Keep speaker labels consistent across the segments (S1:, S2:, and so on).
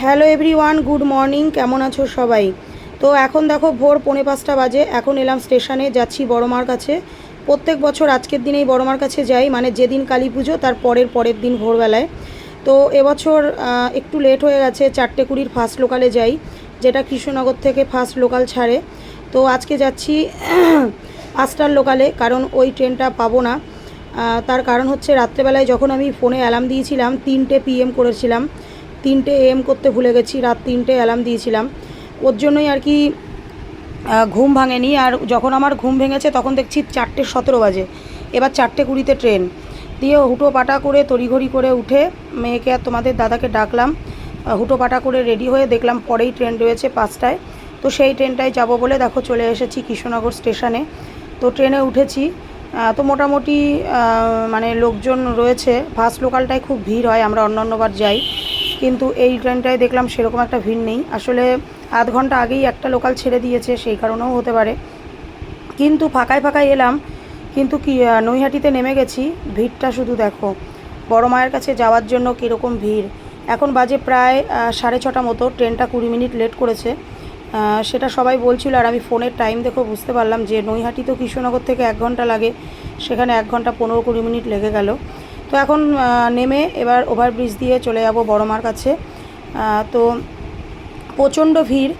S1: Hello everyone, good morning, কেমন আছো সবাই? তো এখন দেখো ভোর পৌনে পাঁচটা বাজে, এখন এলাম স্টেশনে, যাচ্ছি বড়মার কাছে। প্রত্যেক বছর আজকের দিনেই বড়মার কাছে যাই মানে যেদিন কালী পুজো, তার পরের পরের দিন ভোরবেলায়। তো এবছর একটু লেট হয়ে গেছে, চারটে কুড়ির ফার্স্ট লোকালে যাই, যেটা কৃষ্ণনগর থেকে ফার্স্ট লোকাল ছাড়ে। তো আজকে যাচ্ছি পাঁচটার লোকালে কারণ ওই ট্রেনটা পাবো না। তার কারণ হচ্ছে রাত্রেবেলায় যখন আমি ফোনে অ্যালার্ম দিয়েছিলাম, তিনটে পিএম করেছিলাম। তিনটে এম করতে ভুলে গেছি, রাত তিনটে অ্যালার্ম দিয়েছিলাম। ওর জন্যই আর কি ঘুম ভাঙেনি আর যখন আমার ঘুম ভেঙেছে তখন দেখছি চারটে সতেরো বাজে। এবার চারটে কুড়িতে ট্রেন। দিয়ে হুটো পাটা করে তড়িঘড়ি করে উঠে মেয়েকে আর তোমাদের দাদাকে ডাকলাম। হুটো পাটা করে রেডি হয়ে দেখলাম পরেই ট্রেন রয়েছে পাঁচটায়। তো সেই ট্রেনটায় যাব বলে দেখো চলে এসেছি কৃষ্ণনগর স্টেশনে। তো ট্রেনে উঠেছি। তো মোটামুটি মানে লোকজন রয়েছে। ফার্স্ট লোকালটায় খুব ভিড় হয়, আমরা অন্য অন্যবার যাই। কিন্তু এই ট্রেনটায় দেখলাম সেরকম একটা ভিড় নেই। আসলে আধ ঘণ্টা আগেই একটা লোকাল ছেড়ে দিয়েছে, সেই কারণেও হতে পারে। কিন্তু ফাঁকায় ফাঁকায় এলাম, কিন্তু কি নৈহাটিতে নেমে গেছি, ভিড়টা শুধু দেখো। বড় মায়ের কাছে যাওয়ার জন্য কীরকম ভিড়। এখন বাজে প্রায় সাড়ে ছটা মতো ট্রেনটা কুড়ি মিনিট লেট করেছে। সেটা সবাই বলছিল আর আমি ফোনের টাইম দেখো বুঝতে পারলাম যে নৈহাটি তো কৃষ্ণনগর থেকে এক ঘণ্টা লাগে, সেখানে এক ঘণ্টা পনেরো কুড়ি মিনিট লেগে গেল। তো এখন নেমে এবার ওভারব্রিজ দিয়ে চলে যাব বড় মার কাছে তো প্রচণ্ড ভিড়।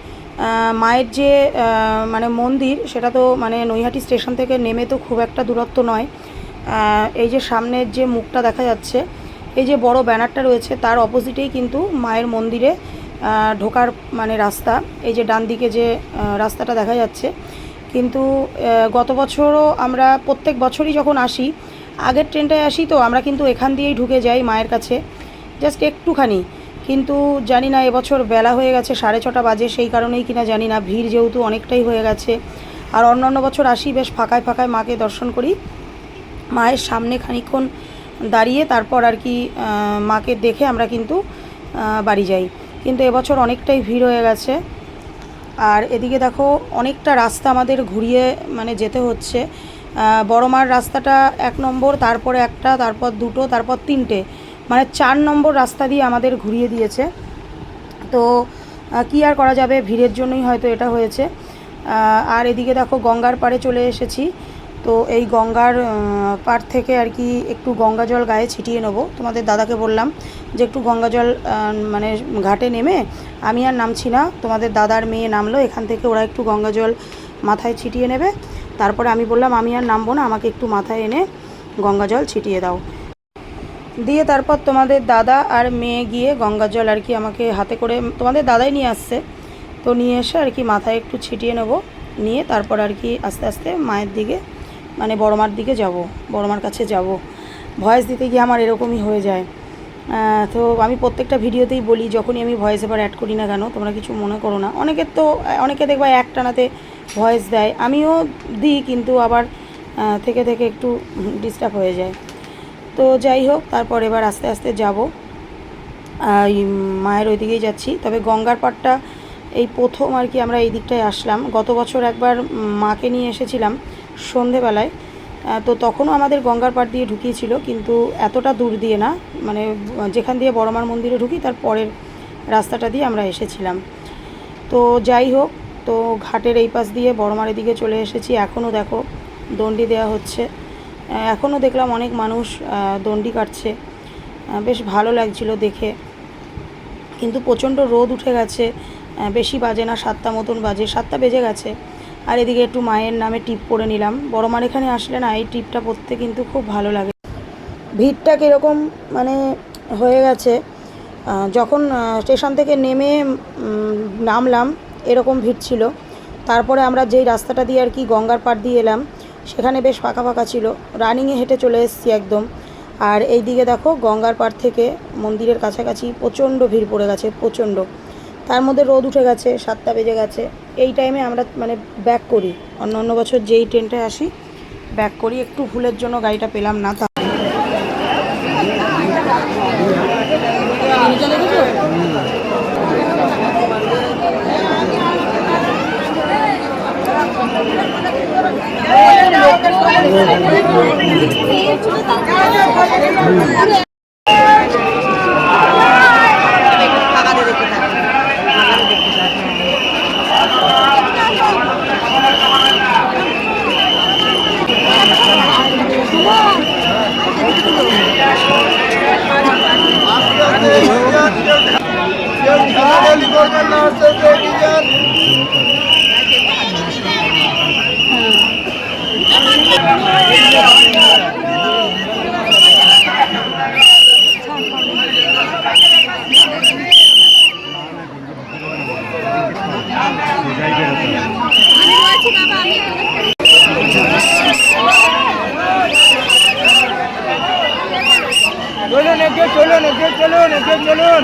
S1: মায়ের যে মানে মন্দির, সেটা তো মানে নৈহাটি স্টেশন থেকে নেমে তো খুব একটা দূরত্ব নয়। এই যে সামনের যে মুখটা দেখা যাচ্ছে, এই যে বড় ব্যানারটা রয়েছে, তার অপোজিটেই কিন্তু মায়ের মন্দিরে ঢোকার মানে রাস্তা। এই যে ডান দিকে যে রাস্তাটা দেখা যাচ্ছে। কিন্তু গত বছরও আমরা প্রত্যেক বছরই যখন আসি আগের ট্রেনটায় আসি তো, আমরা কিন্তু এখান দিয়েই ঢুকে যাই মায়ের কাছে জাস্ট একটুখানি। কিন্তু জানি না, এবছর বেলা হয়ে গেছে, সাড়ে ছটা বাজে, সেই কারণেই কিনা জানি না, ভিড় যেহেতু অনেকটাই হয়ে গেছে। আর অন্যান্য বছর আসি, বেশ ফাঁকায় ফাঁকায় মাকে দর্শন করি। মায়ের সামনে খানিকক্ষণ দাঁড়িয়ে তারপর আর কি মাকে দেখে আমরা কিন্তু বাড়ি যাই। কিন্তু এবছর অনেকটাই ভিড় হয়ে গেছে। আর এদিকে দেখো, অনেকটা রাস্তা আমাদের ঘুরিয়ে মানে যেতে হচ্ছে। বড়মার রাস্তাটা এক নম্বর, তারপরে একটা, তারপর দুটো, তারপর তিনটে। মানে চার নম্বর রাস্তা দিয়ে আমাদের ঘুরিয়ে দিয়েছে। তো কি আর করা যাবে? ভিড়ের জন্যই হয়তো এটা হয়েছে। আর এদিকে দেখো গঙ্গার পাড়ে চলে এসেছি। তো এই গঙ্গার পাড় থেকে আর কি একটু গঙ্গা জল গায়ে ছিটিয়ে নেব। তোমাদের দাদাকে বললাম যে একটু গঙ্গা জল মানে ঘাটে নেমে আমি আর নামছি না। তোমাদের দাদার মেয়ে নামলো, এখান থেকে ওরা একটু গঙ্গা জল মাথায় ছিটিয়ে নেবে। তারপরে আমি বললাম, আমি আর নামবো না, আমাকে একটু মাথায় এনে গঙ্গা জল ছিটিয়ে দাও। দিয়ে তারপর তোমাদের দাদা আর মেয়ে গিয়ে গঙ্গা জল আর কি আমাকে হাতে করে, তোমাদের দাদাই নিয়ে আসছে। তো নিয়ে এসে আর কি মাথায় একটু ছিটিয়ে নেব, নিয়ে তারপর আর কি আস্তে আস্তে মায়ের দিকে মানে বড়মার দিকে যাব, বড়মার কাছে যাব। ভয়েস দিতে গিয়ে আমার এরকমই হয়ে যায়। তো আমি প্রত্যেকটা ভিডিওতেই বলি, যখনই আমি ভয়েস এবার অ্যাড করি না কেন, তোমরা কিছু মনে করো না। অনেকের তো, অনেকে দেখবা একটানাতে ভয়েস দেয়, আমিও দিই কিন্তু আবার থেকে থেকে একটু ডিস্টার্ব হয়ে যায়। তো যাই হোক, তারপর এবার আস্তে আস্তে যাব। মায়ের ওই দিকেই যাচ্ছি। তবে গঙ্গার পাড়টা এই প্রথম আর কি আমরা এই দিকটায় আসলাম। গত বছর একবার মাকে নিয়ে এসেছিলাম সন্ধেবেলায়। তো তখনও আমাদের গঙ্গার পাড় দিয়ে ঢুকিয়েছিল, কিন্তু এতটা দূর দিয়ে না মানে যেখান দিয়ে বড়মার মন্দিরে ঢুকি, তার পরের রাস্তাটা দিয়ে আমরা এসেছিলাম। তো যাই হোক, তো ঘাটের এই পাশ দিয়ে বড়মার দিকে চলে এসেছি। এখনও দেখো, দণ্ডি দেওয়া হচ্ছে। এখনও দেখলাম অনেক মানুষ দণ্ডি কাটছে। বেশ ভালো লাগছিল দেখে। কিন্তু প্রচণ্ড রোদ উঠে গেছে। বেশি বাজে না, সাতটা মতন বাজে, সাতটা বেজে গেছে। আর এদিকে একটু মায়ের নামে টিপ পরে নিলাম। বড় মার এখানে আসলে না, এই টিপটা পরতে কিন্তু খুব ভালো লাগে। ভিড়টা কীরকম মানে হয়ে গেছে যখন স্টেশন থেকে নেমে নামলাম, এরকম ভিড় ছিল। তারপরে আমরা যেই রাস্তাটা দিয়ে আর কি গঙ্গার পাড় দিয়ে এলাম, সেখানে বেশ ফাঁকা ফাঁকা ছিল। রানিংয়ে হেঁটে চলে এসেছি একদম। আর এই দিকে দেখো গঙ্গার পাড় থেকে মন্দিরের কাছাকাছি প্রচণ্ড ভিড় পড়ে গেছে, প্রচণ্ড। তার মধ্যে রোদ উঠে গেছে, সাতটা বেজে গেছে। এই টাইমে আমরা মানে ব্যাক করি। অন্য অন্য বছর যেই ট্রেনটায় আসি ব্যাক করি। একটু ভুলের জন্য গাড়িটা পেলাম না, তা
S2: Thank you. করবেন না হচ্ছে যে ডিজাইন চলুন এগিয়ে চলুন এগিয়ে চলুন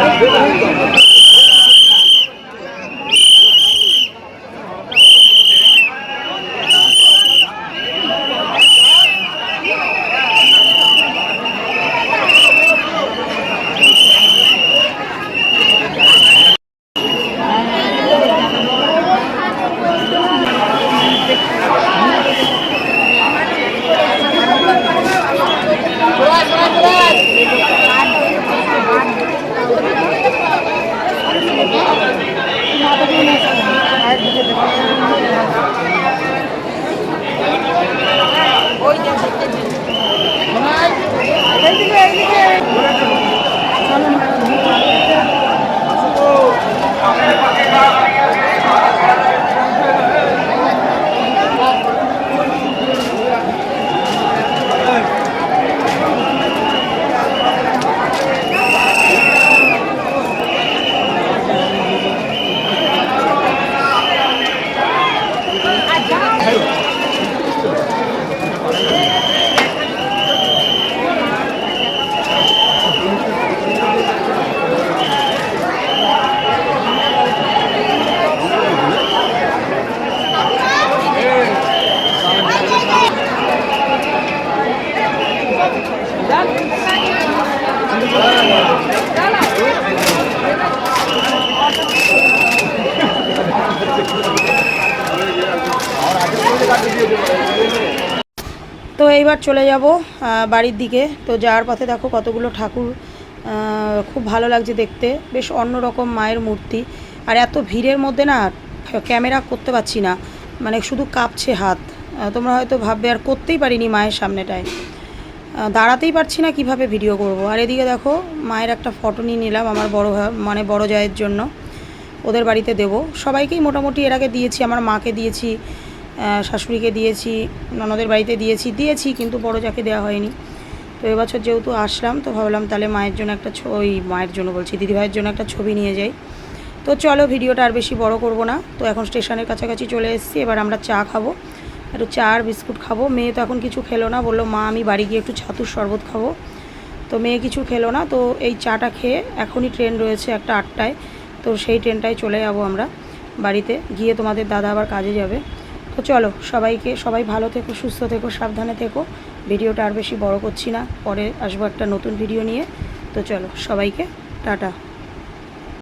S2: Thank চলুন।
S1: তো এইবার চলে যাব বাড়ির দিকে। তো যাওয়ার পথে দেখো কতগুলো ঠাকুর খুব ভালো লাগছে দেখতে। বেশ অন্যরকম মায়ের মূর্তি। আর এত ভিড়ের মধ্যে না, ক্যামেরা করতে পারছি না। মানে শুধু কাঁপছে হাত। তোমরা হয়তো ভাববে, আর করতেই পারিনি মায়ের সামনেটায়। দাঁড়াতেই পারছি না কীভাবে ভিডিও করব। আর এদিকে দেখো, মায়ের একটা ফটো নিয়ে নিলাম আমার বড় মানে বড় জায়ের জন্য। ওদের বাড়িতে দেব। সবাইকেই মোটামুটি এর আগে দিয়েছি, আমার মাকে দিয়েছি শাশুড়িকে দিয়েছি, ননদের বাড়িতে দিয়েছি দিয়েছি কিন্তু বড় যাকে দেওয়া হয়নি। তো এবছর যেহেতু আসলাম, তো ভাবলাম তাহলে মায়ের জন্য একটা ওই মায়ের জন্য বলছি দিদিভাইয়ের জন্য একটা ছবি নিয়ে যাই। তো চলো ভিডিওটা আর বেশি বড় করব না। তো এখন স্টেশনের কাছাকাছি চলে এসেছি, এবার আমরা চা খাব। একটু চা আর বিস্কুট খাব। মেয়ে তো এখন কিছু খেলো না, বলল, মা, আমি বাড়ি গিয়ে একটু ছাতুর শরবত খাব। তো মেয়ে কিছু খেলো না, তো এই চাটা খেয়ে এখনই ট্রেন রয়েছে একটা আটটায়। তো সেই ট্রেনটায় চলে যাব আমরা বাড়িতে, গিয়ে তোমাদের দাদা আবার কাজে যাবে। তো চলো, সবাইকে, সবাই ভালো থেকো, সুস্থ থেকো, সাবধানে থেকো। ভিডিওটা আর বেশি বড় করছি না, পরে আসব একটা নতুন ভিডিও নিয়ে। তো চলো, সবাইকে, টাটা।